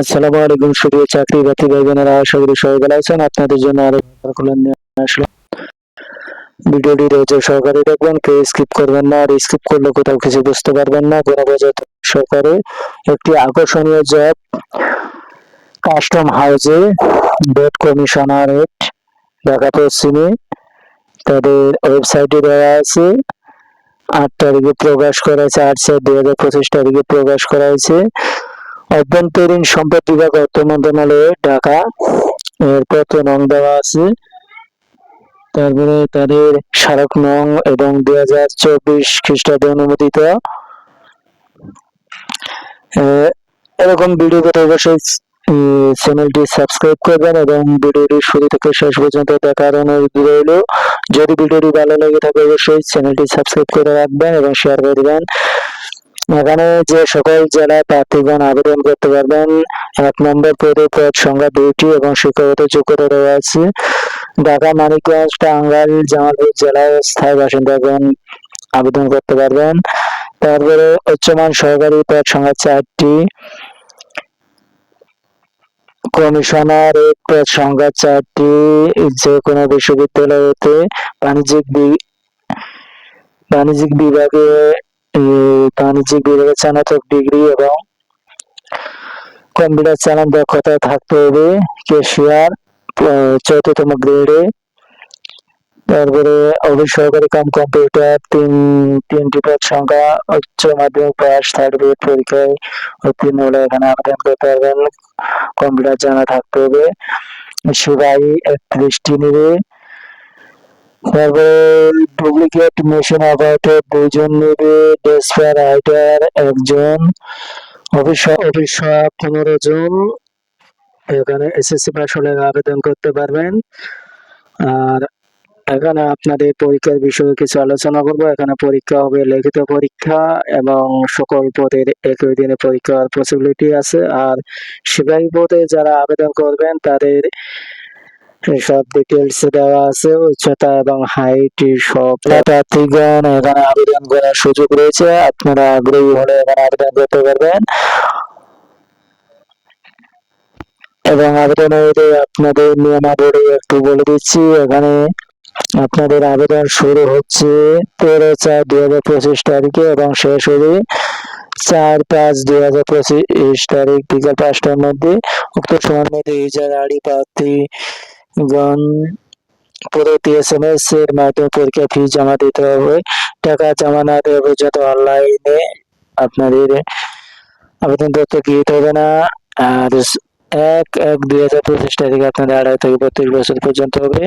আসসালামু আলাইকুম, সুপ্রিয় চাকরি বাকরি ভাই বোনেরা আশা করি সবাই ভালো আছেন। আপনাদের জন্য আরও খোলা নিয়ে আসলাম। ভিডিওটি রয়েছে সহকারে দেখবেন, কেউ স্কিপ করবেন না, আর স্কিপ করলে কোথাও কিছু বুঝতে পারবেন না। কোনো বোঝা সহকারে একটি আকর্ষণীয় জব কাস্টম হাউসে বেড কমিশনারেট ঢাকা পশ্চিমে তাদের ওয়েবসাইটে দেওয়া আছে, আট তারিখে প্রকাশ করা হয়েছে, আট চার দুই হাজার পঁচিশ তারিখে প্রকাশ করা হয়েছে। অভ্যন্তরীণ সম্পদ বিভাগ অর্থ মন্ত্রণালয়ে, ঢাকা। এর কত নং দেওয়া আছে। তারপরে তাদের স্মারক নং এবং দুই হাজার চব্বিশ খ্রিস্টাব্দে অনুমোদিত। এরকম ভিডিও পেতে অবশ্যই চ্যানেলটি সাবস্ক্রাইব করবেন এবং ভিডিওটি শুরু থেকে শেষ পর্যন্ত দেখার অনুরোধ রইল। যদি ভিডিওটি ভালো লেগে থাকে, অবশ্যই চ্যানেলটি সাবস্ক্রাইব করে রাখবেন এবং শেয়ার করে দিবেন। এখানে যে সকল জেলায় প্রার্থীগণ আবেদন করতে পারবেন, এক নম্বর পদে পদ সংখ্যা দুইটি এবং শিক্ষাগত যোগ্যতা দেওয়া আছে। ঢাকা, মানিকগঞ্জ, টাঙ্গাইল, জামালপুর জেলায় স্থায়ী বাসিন্দাগণ আবেদন করতে পারবেন। তারপরে উচ্চমান সহকারী পদ সংখ্যা চারটি। কমিশনার পদ সংখ্যা চারটি। যে কোনো বিশ্ববিদ্যালয় হতে বাণিজ্যিক বাণিজ্যিক বিভাগে বাণিজ্যিক বিভাগে স্নাতক ডিগ্রি এবং কম্পিউটার চালান দক্ষতা থাকতে হবে কেশিয়ার চতুর্থতম গ্রেডে তারপরে অফিস কাম কম্পিউটার তিন, তিনটি পদ সংখ্যা, উচ্চ মাধ্যমিক পাস সার্টিফিকেট পরীক্ষায় উত্তীর্ণ হলে এখানে আবেদন করতে পারবেন। কম্পিউটার জানা থাকতে হবে। সেবাই একত্রিশটি নেবে। তারপরে ডুপ্লিকেট মেশিন অপারেটর দুইজন নেবে ডেসপার রাইটার, একজন অফিস অফিস পনেরো জন এখানে এসএসসি পাস হলে আবেদন করতে পারবেন। আর এখানে আপনাদের পরীক্ষার বিষয়ে কিছু আলোচনা করব। এখানে পরীক্ষা হবে লিখিত পরীক্ষা এবং সকল পদের একই দিনে পরীক্ষার পসিবিলিটি আছে। আর সিপাহী পদে যারা আবেদন করবেন, তাদের সব ডিটেলস দেওয়া আছে, উচ্চতা এবং হাইট সব। প্রার্থীগণ এখানে আবেদন করার সুযোগ রয়েছে। আপনারা আগ্রহী হলে এখানে আবেদন করতে পারবেন। এবং আবেদনের আপনাদের নিয়মাবলী একটু বলে দিচ্ছি। এখানে আপনাদের আবেদন শুরু হচ্ছে তেরো চার দুই হাজার পঁচিশ তারিখে এবং শেষ হবে চার পাঁচ দুই হাজার পঁচিশ তারিখ বিকাল পাঁচটার মধ্যে। উক্ত সময়ের মধ্যে ইজার আড়ি প্রার্থীগণ পরবর্তী এস এম এস এর মাধ্যমে পরীক্ষা ফি জমা দিতে হবে টাকা জমা না দেওয়া পর্যন্ত অনলাইনে আপনাদের আবেদনপত্র গৃহীত হবে না আর এক এক দুই হাজার পঁচিশ তারিখে আপনাদের আড়াই থেকে বত্রিশ বছর পর্যন্ত হবে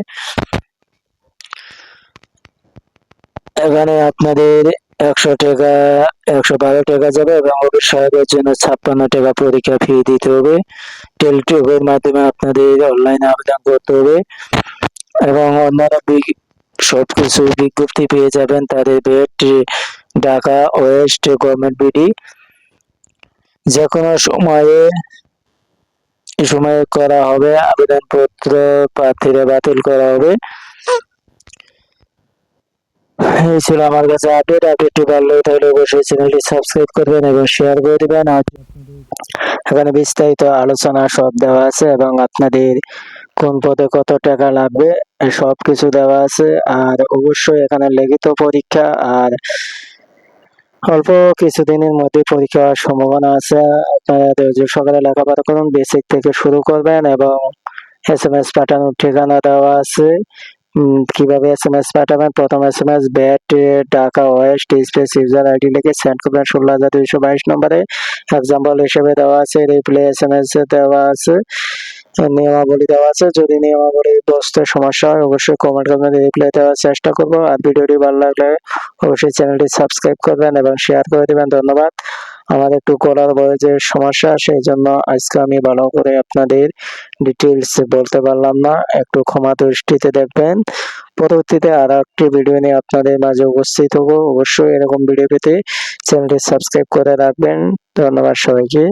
এখানে আপনাদের একশো টাকা, একশো বারো টাকা যাবে এবং অফিস সহায়কের জন্য ছাপ্পান্ন টাকা পরীক্ষা ফি দিতে হবে। টেলিটকের মাধ্যমে আপনাদের অনলাইনে আবেদন করতে হবে এবং অন্যান্য বিগ- সবকিছু বিজ্ঞপ্তি পেয়ে যাবেন তাদের বেড ঢাকা ওয়েস্ট গভর্নমেন্ট বিডি। যে কোনো সময়ে সময়ে করা হবে, আবেদনপত্র প্রার্থীরা বাতিল করা হবে। এই ছিল আমার কাছে আপডেট আপডেটটি ভালো থাকলে অবশ্যই চ্যানেলটি সাবস্ক্রাইব করবেন এবং শেয়ার করে দিবেন। এখানে বিস্তারিত আলোচনা সব দেওয়া আছে এবং আপনাদের কোন পদে কত টাকা লাগবে সব কিছু দেওয়া আছে। আর অবশ্যই এখানে লিখিত পরীক্ষা আর অল্প কিছুদিনের মধ্যে পরীক্ষা হওয়ার সম্ভাবনা আছে। আপনারা ধৈর্য সকালে লেখাপড়া করুন বেসিক থেকে শুরু করবেন এবং এস এম এস পাঠানোর ঠিকানা দেওয়া আছে। কীভাবে এস এম এস পাঠাবেন? প্রথম S M S VAT Dhaka west space user ID লিখে সেন্ড করবেন। ষোলো হাজার দুইশো বাইশ নম্বরে এক্সাম্পল হিসেবে দেওয়া আছে রিপ্লে এস এম এস দেওয়া আছে, নিয়মাবলী দেওয়া আছে। যদি নিয়মাবলী বুঝতে সমস্যা হয়, অবশ্যই কমেন্ট করবেন রিপ্লাই দেওয়ার চেষ্টা করব। আর ভিডিওটি ভালো লাগলে অবশ্যই চ্যানেলটি সাবস্ক্রাইব করবেন এবং শেয়ার করে দিবেন। ধন্যবাদ। আমার একটু গলার বয়সের সমস্যা সেই জন্য আজকে আমি ভালো করে আপনাদের ডিটেলস বলতে পারলাম না। একটু ক্ষমা দৃষ্টিতে দেখবেন। পরবর্তীতে আর একটি ভিডিও নিয়ে আপনাদের মাঝে উপস্থিত হব। অবশ্যই এরকম ভিডিও পেতে চ্যানেলটি সাবস্ক্রাইব করে রাখবেন। ধন্যবাদ সবাইকে।